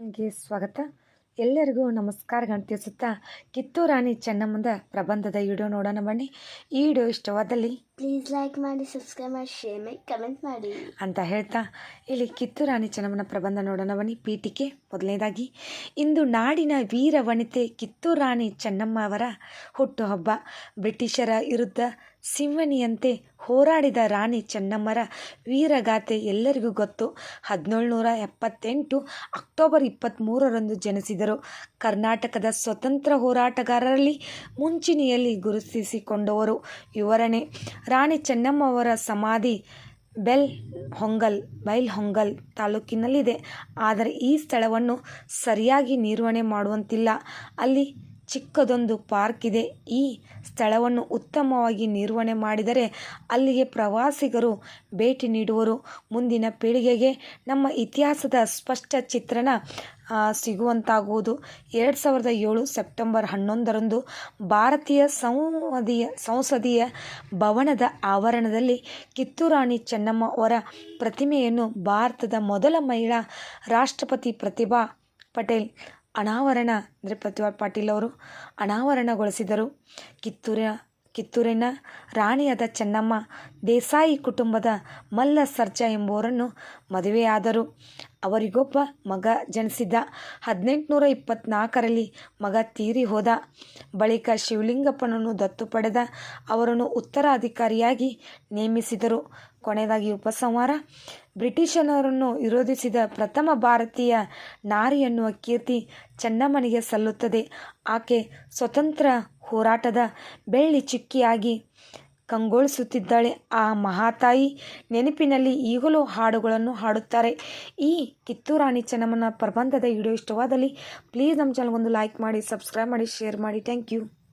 ಗೆ ಸ್ವಾಗತ. ಎಲ್ಲರಿಗೂ ನಮಸ್ಕಾರ ತಿಳಿಸುತ್ತಾ ಕಿತ್ತೂರಾಣಿ ಚೆನ್ನಮ್ಮದ ಪ್ರಬಂಧದ ವಿಡಿಯೋ ನೋಡೋಣ ಬನ್ನಿ. ಈ ವಿಡಿಯೋ ಇಷ್ಟವಾದಲ್ಲಿ ಪ್ಲೀಸ್ ಲೈಕ್ ಮಾಡಿ ಸಬ್ಸ್ಕ್ರೈಬ್ ಮಾಡಿ ಶೇರ್ ಮಾಡಿ ಕಮೆಂಟ್ ಮಾಡಿ. ಅಂತ ಹೇಳ್ತಾ ಇಲ್ಲಿ ಕಿತ್ತೂರು ರಾಣಿ ಚೆನ್ನಮ್ಮನ ಪ್ರಬಂಧ ನೋಡೋಣ ಬನ್ನಿ. ಪೀಠಿಕೆ ಮೊದಲನೇದಾಗಿ. ಇಂದು ನಾಡಿನ ವೀರ ವನಿತೆ ಕಿತ್ತೂರು ರಾಣಿ ಚೆನ್ನಮ್ಮ ಅವರ ಹುಟ್ಟುಹಬ್ಬ. ಬ್ರಿಟಿಷರ ವಿರುದ್ಧ ಸಿಂಹನಿಯಂತೆ ಹೋರಾಡಿದ ರಾಣಿ ಚೆನ್ನಮ್ಮರ ವೀರಗಾಥೆ ಎಲ್ಲರಿಗೂ ಗೊತ್ತು. ಹದಿನೇಳುನೂರ ಎಪ್ಪತ್ತೆಂಟು ಅಕ್ಟೋಬರ್ ಇಪ್ಪತ್ತ್ಮೂರರಂದು ಜನಿಸಿದರು. ಕರ್ನಾಟಕದ ಸ್ವತಂತ್ರ ಹೋರಾಟಗಾರರಲ್ಲಿ ಮುಂಚಿನಿಯಲ್ಲಿ ಗುರುತಿಸಿಕೊಂಡವರು. ವಿವರಣೆ ರಾಣಿ ಚೆನ್ನಮ್ಮ ಅವರ ಸಮಾಧಿ ಬೆಲ್ ಹೊಂಗಲ್, ಬೈಲ್ ಹೊಂಗಲ್ ತಾಲೂಕಿನಲ್ಲಿದೆ. ಆದರೆ ಈ ಸ್ಥಳವನ್ನು ಸರಿಯಾಗಿ ನಿರ್ವಹಣೆ ಮಾಡುವಂತಿಲ್ಲ. ಅಲ್ಲಿ ಚಿಕ್ಕದೊಂದು ಪಾರ್ಕ್ ಇದೆ. ಈ ಸ್ಥಳವನ್ನು ಉತ್ತಮವಾಗಿ ನಿರ್ವಹಣೆ ಮಾಡಿದರೆ ಅಲ್ಲಿಗೆ ಪ್ರವಾಸಿಗರು ಭೇಟಿ ನೀಡುವರು. ಮುಂದಿನ ಪೀಳಿಗೆಗೆ ನಮ್ಮ ಇತಿಹಾಸದ ಸ್ಪಷ್ಟ ಚಿತ್ರಣ ಸಿಗುವಂತಾಗುವುದು. ಎರಡು ಸಾವಿರದ ಏಳು ಸೆಪ್ಟೆಂಬರ್ ಹನ್ನೊಂದರಂದು ಭಾರತೀಯ ಸಂಸದೀಯ ಸಂಸದೀಯ ಭವನದ ಆವರಣದಲ್ಲಿ ಕಿತ್ತೂರಾಣಿ ಚೆನ್ನಮ್ಮ ಅವರ ಪ್ರತಿಮೆಯನ್ನು ಭಾರತದ ಮೊದಲ ಮಹಿಳಾ ರಾಷ್ಟ್ರಪತಿ ಪ್ರತಿಭಾ ಪಟೇಲ್ ಅನಾವರಣ, ಅಂದರೆ ಪ್ರತಿಭಾ ಪಾಟೀಲ್ ಅವರು ಅನಾವರಣಗೊಳಿಸಿದರು. ಕಿತ್ತೂರಿನ ಕಿತ್ತೂರಿನ ರಾಣಿಯಾದ ಚೆನ್ನಮ್ಮ, ದೇಸಾಯಿ ಕುಟುಂಬದ ಮಲ್ಲ ಸರ್ಜಾ ಎಂಬುವರನ್ನು ಮದುವೆಯಾದರು. ಅವರಿಗೊಬ್ಬ ಮಗ ಜನಿಸಿದ್ದ ಹದಿನೆಂಟುನೂರ ಇಪ್ಪತ್ತ್ನಾಲ್ಕರಲ್ಲಿ ಮಗ ತೀರಿ ಹೋದ ಬಳಿಕ ಶಿವಲಿಂಗಪ್ಪನನ್ನು ದತ್ತು ಪಡೆದ ಅವರನ್ನು ಉತ್ತರಾಧಿಕಾರಿಯಾಗಿ ನೇಮಿಸಿದರು. ಕೊನೆಯದಾಗಿ ಉಪಸಂಹಾರ ಬ್ರಿಟಿಷರನ್ನು ವಿರೋಧಿಸಿದ ಪ್ರಥಮ ಭಾರತೀಯ ನಾರಿ ಎನ್ನುವ ಕೀರ್ತಿ ಚೆನ್ನಮ್ಮನಿಗೆ ಸಲ್ಲುತ್ತದೆ. ಆಕೆ ಸ್ವತಂತ್ರ ಹೋರಾಟದ ಬೆಳ್ಳಿ ಚುಕ್ಕಿಯಾಗಿ ಕಂಗೊಳಿಸುತ್ತಿದ್ದಾಳೆ. ಆ ಮಹಾತಾಯಿ ನೆನಪಿನಲ್ಲಿ ಈಗಲೂ ಹಾಡುಗಳನ್ನು ಹಾಡುತ್ತಾರೆ. ಈ ಕಿತ್ತೂರಾಣಿ ಚೆನ್ನಮ್ಮನ ಪ್ರಬಂಧದ ವಿಡಿಯೋ ಇಷ್ಟವಾದಲ್ಲಿ, ಪ್ಲೀಸ್ ನಮ್ಮ ಚಾನಲ್ಗೊಂದು ಲೈಕ್ ಮಾಡಿ, ಸಬ್ಸ್ಕ್ರೈಬ್ ಮಾಡಿ, ಶೇರ್ ಮಾಡಿ. Thank you.